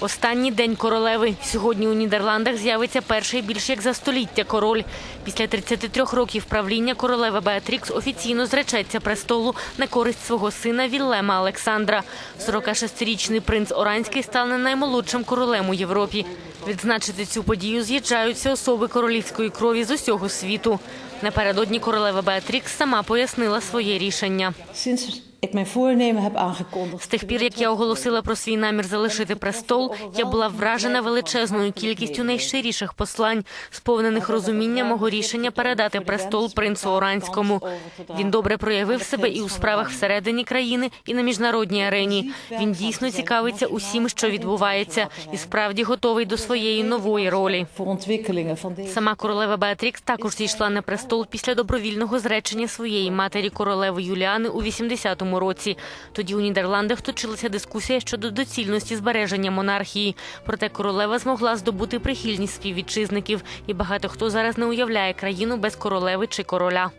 Останній день королеви. Сьогодні у Нідерландах з'явиться перший більш як за століття король. Після 33 років правління королева Беатрікс офіційно зречеться престолу на користь свого сина Віллема Олександра. 46-річний принц Оранський стане наймолодшим королем у Європі. Відзначити цю подію з'їжджаються особи королівської крові з усього світу. Напередодні королева Беатрікс сама пояснила своє рішення. З тих пір, як я оголосила про свій намір залишити престол, я була вражена величезною кількістю найщиріших послань, сповнених розуміння мого рішення передати престол принцу Оранському. Він добре проявив себе і у справах всередині країни, і на міжнародній арені. Він дійсно цікавиться усім, що відбувається, і справді готовий до своєї нової ролі. Сама королева Беатрікс також зійшла на престол після добровільного зречення своєї матері королеви Юліани у 80-му році. Тоді у Нідерландах точилася дискусія щодо доцільності збереження монархії. Проте королева змогла здобути прихильність співвітчизників, і багато хто зараз не уявляє країну без королеви чи короля.